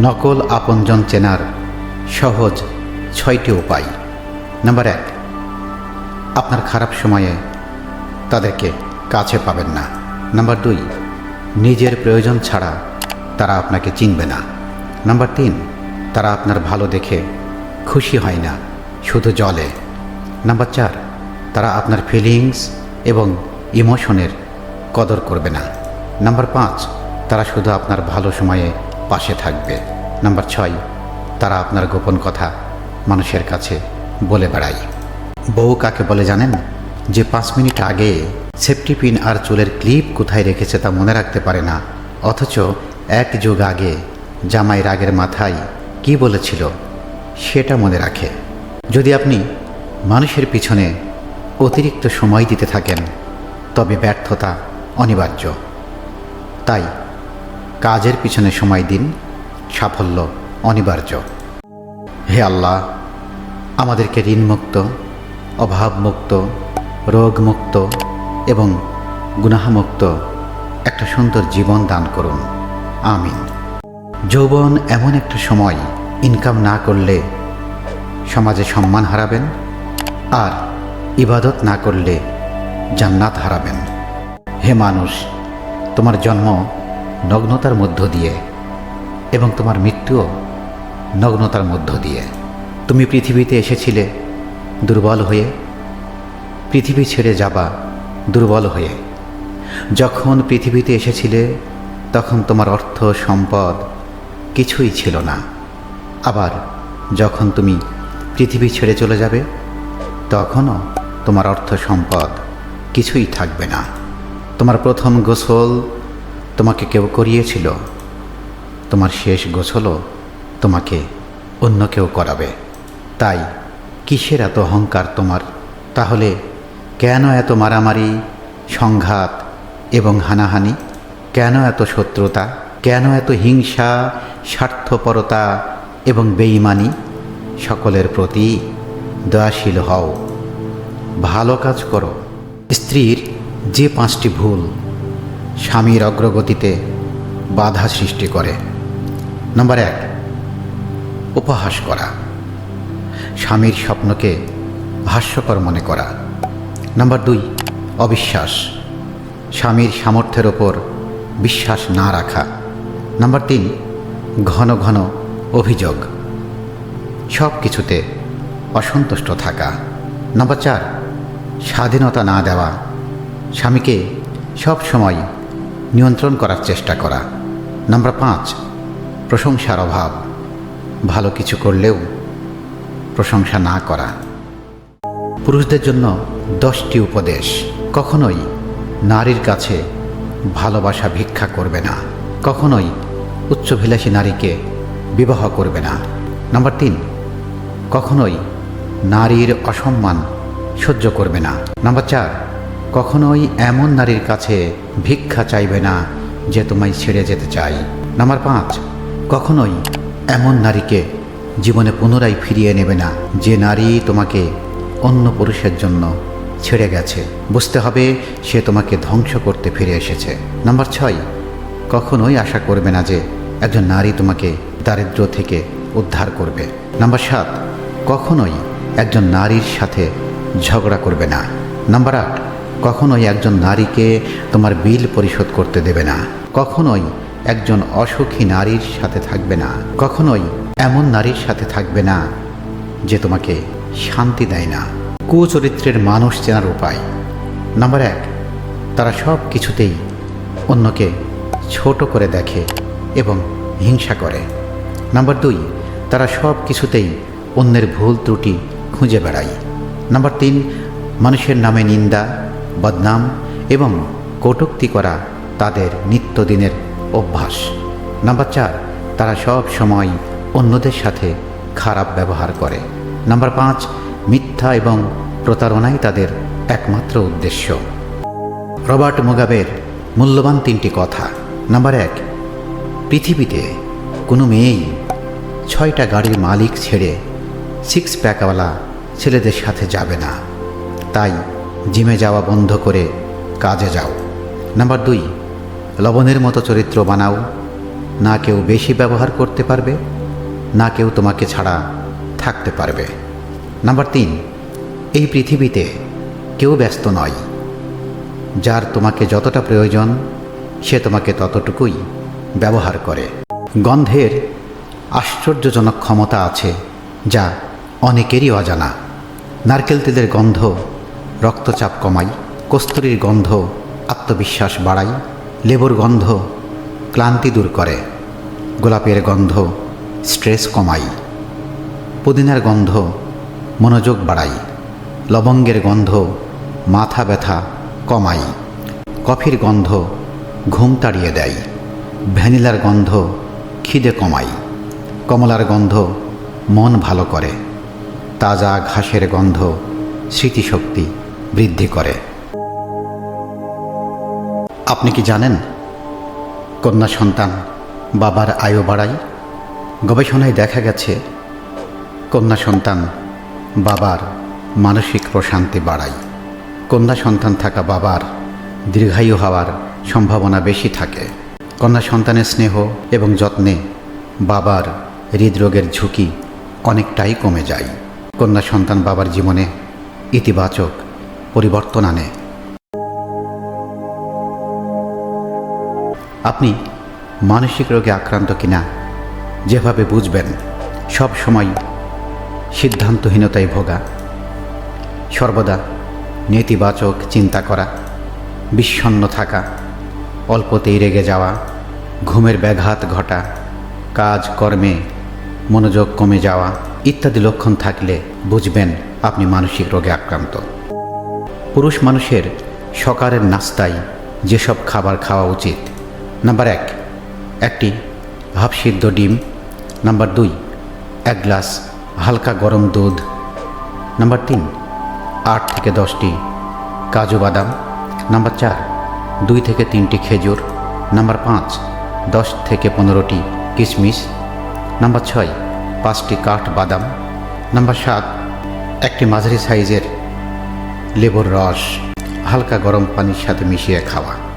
নকল আপনজন চেনার সহজ ছয়টি উপায়। নাম্বার এক, আপনার খারাপ সময়ে তাদেরকে কাছে পাবেন না। নাম্বার দুই, নিজের প্রয়োজন ছাড়া তারা আপনাকে চিনবে না। নাম্বার তিন, তারা আপনার ভালো দেখে খুশি হয় না, শুধু জলে নাম্বার চার, তারা আপনার ফিলিংস এবং ইমোশনের কদর করবে না। নাম্বার পাঁচ, তারা শুধু আপনার ভালো সময়ে পাশে থাকবে। নাম্বার ছয়, তারা আপনার গোপন কথা মানুষের কাছে বলে বেড়ায়। বউ কাকে বলে জানেন? যে পাঁচ মিনিট আগে সেফটি পিন আর চুলের ক্লিপ কোথায় রেখেছে তা মনে রাখতে পারে না। অথচ এক যুগ আগে জামাই রাগের মাথায় কি বলেছিল সেটা মনে রাখে। যদি আপনি মানুষের পিছনে অতিরিক্ত সময় দিতে থাকেন, তবে ব্যর্থতা অনিবার্য। তাই কাজের পিছনে সময় দিন, সাফল্য অনিবার্য। হে আল্লাহ, আমাদেরকে ঋণমুক্ত, অভাবমুক্ত, রোগমুক্ত এবং গুনাহমুক্ত একটা সুন্দর জীবন দান করুন। আমিন। যৌবন এমন একটা সময় ইনকাম না করলে সমাজে সম্মান হারাবেন আর ইবাদত না করলে জান্নাত হারাবেন। হে মানুষ, তোমার জন্ম নগ্নতার মধ্য দিয়ে এবং তোমার মৃত্যুও নগ্নতার মধ্য দিয়ে। তুমি পৃথিবীতে এসেছিলে দুর্বল হয়ে, পৃথিবী ছেড়ে যাবা দুর্বল হয়ে। যখন পৃথিবীতে এসেছিলে, তখন তোমার অর্থ, সম্পদ কিছুই ছিল না। আবার যখন তুমি পৃথিবী ছেড়ে চলে যাবে, তখনও তোমার অর্থ, সম্পদ কিছুই থাকবে না। তোমার প্রথম গোসল তোমাকে কেউ করিয়েছিল, তোমার শেষ গোসলও তোমাকে অন্য কেউ করাবে। তাই কিসের এত অহংকার তোমার? তাহলে কেন এত মারামারি, সংঘাত এবং হানাহানি? কেন এত শত্রুতা? কেন এত হিংসা, স্বার্থপরতা এবং বেইমানি সকলের প্রতি দয়াশীল হও। ভালো কাজ করো। স্ত্রীর যে পাঁচটি ভুল স্বামীর অগ্রগতিতে বাধা সৃষ্টি করে। নম্বর এক, উপহাস করা। স্বামীর স্বপ্নকে হাস্যকর মনে করা। নাম্বার দুই, অবিশ্বাস। স্বামীর সামর্থ্যের ওপর বিশ্বাস না রাখা। নাম্বার তিন, ঘন ঘন অভিযোগ। সব কিছুতে অসন্তুষ্ট থাকা। নাম্বার চার, স্বাধীনতা না দেওয়া। স্বামীকে সব সময় নিয়ন্ত্রণ করার চেষ্টা করা। নাম্বার পাঁচ, প্রশংসার অভাব। ভালো কিছু করলেও প্রশংসা না করা। পুরুষদের জন্য দশটি উপদেশ। কখনোই নারীর কাছে ভালোবাসা ভিক্ষা করবে না। কখনোই উচ্চভিলাষী নারীকে বিবাহ করবে না। নাম্বার তিন, কখনোই নারীর অসম্মান সহ্য করবে না। নাম্বার চার কখনোই এমন নারীর কাছে ভিক্ষা চাইবে না যে তোমায় ছেড়ে যেতে চাই নাম্বার পাঁচ, কখনোই এমন নারীকে জীবনে পুনরায় ফিরিয়ে নেবে না যে নারী তোমাকে অন্য পুরুষের জন্য ছেড়ে গেছে। বুঝতে হবে সে তোমাকে ধ্বংস করতে ফিরে এসেছে। নাম্বার ছয়, কখনোই আশা করবে না যে একজন নারী তোমাকে দারিদ্র থেকে উদ্ধার করবে। নাম্বার সাত, কখনোই একজন নারীর সাথে ঝগড়া করবে না। নাম্বার আট কখনোই একজন নারীকে তোমার বিল পরিশোধ করতে দেবে না। কখনোই একজন অসুখী নারীর সাথে থাকবে না। কখনোই এমন নারীর সাথে থাকবে না যে তোমাকে শান্তি দেয় না। কুচরিত্রের মানুষ চেনার উপায়। নাম্বার এক, তারা সব কিছুতেই অন্যকে ছোট করে দেখে এবং হিংসা করে। নাম্বার দুই, তারা সব কিছুতেই অন্যের ভুল ত্রুটি খুঁজে বেড়ায়। নাম্বার তিন, মানুষের নামে নিন্দা বদনাম এবং কটূক্তি করা তাদের নিত্যদিনের অভ্যাস। নাম্বার চার, তারা সব সময় অন্যদের সাথে খারাপ ব্যবহার করে। নাম্বার পাঁচ, মিথ্যা এবং প্রতারণাই তাদের একমাত্র উদ্দেশ্য। রবার্ট মুগাবের মূল্যবান তিনটি কথা। নাম্বার এক, পৃথিবীতে কোনো মেয়েই ছয়টা গাড়ির মালিক ছেড়ে সিক্স প্যাকওয়ালা ছেলেদের সাথে যাবে না। তাই জিমে যাওয়া বন্ধ করে কাজে যাও। নাম্বার দুই, লবণের মতো চরিত্র বানাও। না কেউ বেশি ব্যবহার করতে পারবে, না কেউ তোমাকে ছাড়া থাকতে পারবে। নাম্বার তিন, এই পৃথিবীতে কেউ ব্যস্ত নয়। যার তোমাকে যতটা প্রয়োজন, সে তোমাকে ততটুকুই ব্যবহার করে। গন্ধের আশ্চর্যজনক ক্ষমতা আছে, যা অনেকেরই অজানা। নারকেল তেলের গন্ধ রক্তচাপ কমাই, কস্তুরীর গন্ধ আত্মবিশ্বাস বাড়াই, লেবুর গন্ধ ক্লান্তি দূর করে, গোলাপের গন্ধ স্ট্রেস কমাই, পুদিনার গন্ধ মনোযোগ বাড়াই, লবঙ্গের গন্ধ মাথা ব্যথা কমাই, কফির গন্ধ ঘুম তাড়িয়ে দেয়, ভ্যানিলার গন্ধ খিদে কমাই, কমলার গন্ধ মন ভালো করে, তাজা ঘাসের গন্ধ স্মৃতিশক্তি বৃদ্ধি করে। আপনি কি জানেন, কন্যা সন্তান বাবার আয়ু বাড়ায় গবেষণায় দেখা গেছে, কন্যা সন্তান বাবার মানসিক প্রশান্তি বাড়ায়। কন্যা সন্তান থাকা বাবার দীর্ঘায়ু হওয়ার সম্ভাবনা বেশি থাকে। কন্যা সন্তানের স্নেহ এবং যত্নে বাবার হৃদরোগের ঝুঁকি অনেকটাই কমে যায়। কন্যা সন্তান বাবার জীবনে ইতিবাচক পরিবর্তন আনে। আপনি মানসিক রোগে আক্রান্ত কিনা, যেভাবে বুঝবেন, সব সময় সিদ্ধান্তহীনতায় ভোগা। সর্বদা নেতিবাচক চিন্তা করা, বিষণ্ণ থাকা, অল্পতেই রেগে যাওয়া, ঘুমের ব্যাঘাত ঘটা, কাজ, কর্মে মনোযোগ কমে যাওয়া ইত্যাদি লক্ষণ থাকলে বুঝবেন আপনি মানসিক রোগে আক্রান্ত। পুরুষ মানুষের সকালের নাস্তায় যেসব খাবার খাওয়া উচিত। নাম্বার এক, একটি হাফ ডিম। নাম্বার দুই, এক গ্লাস হালকা গরম দুধ। নাম্বার তিন, আট থেকে দশটি কাজু বাদাম। নাম্বার চার, দুই থেকে তিনটি খেজুর। নাম্বার পাঁচ, দশ থেকে পনেরোটি কিশমিশ। নাম্বার ছয়, পাঁচটি কাঠ বাদাম। নাম্বার সাত, একটি মাঝারি সাইজের লেবুর রস হালকা গরম পানির সাথে মিশিয়ে খাওয়া।